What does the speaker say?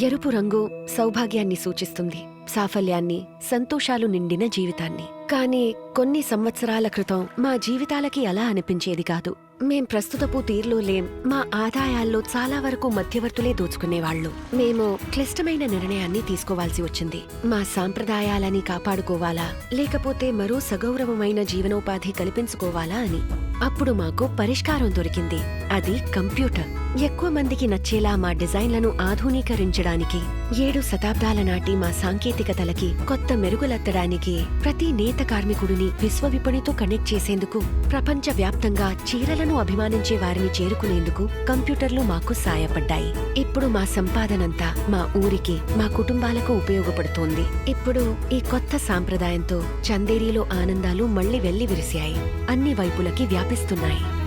ఎరుపు రంగు సౌభాగ్యాన్ని సూచిస్తుంది సాఫల్యాన్ని సంతోషాలు నిండిన జీవితాన్ని. కానీ కొన్ని సంవత్సరాల క్రితం మా జీవితాలకి అలా అనిపించేది కాదు. మేం ప్రస్తుతపు తీరులో లేం మా ఆదాయాల్లో చాలా వరకు మధ్యవర్తులే దోచుకునేవాళ్ళు మేము క్లిష్టమైన నిర్ణయాన్ని తీసుకోవాల్సి వచ్చింది. మా సాంప్రదాయాలని కాపాడుకోవాలా లేకపోతే మరో సగౌరవమైన జీవనోపాధి కల్పించుకోవాలా అని. అప్పుడు మాకు పరిష్కారం దొరికింది అది కంప్యూటర్. ఎక్కువ మందికి నచ్చేలా మా డిజైన్లను ఆధునీకరించడానికి ఏడు శతాబ్దాల నాటి మా సాంకేతికతలకి కొత్త మెరుగులెత్తడానికి ప్రతి నేత కార్మికుడిని విశ్వవిపణితో కనెక్ట్ చేసేందుకు ప్రపంచ వ్యాప్తంగా చీరలను అభిమానించే వారిని చేరుకునేందుకు కంప్యూటర్లు మాకు సాయపడ్డాయి. ఇప్పుడు మా సంపాదనంతా మా ఊరికి మా కుటుంబాలకు ఉపయోగపడుతోంది. ఇప్పుడు ఈ కొత్త సాంప్రదాయంతో చందేరీలో ఆనందాలు మళ్ళీ వెళ్ళి విరిశాయి అన్ని వైపులకి వ్యాపిస్తున్నాయి.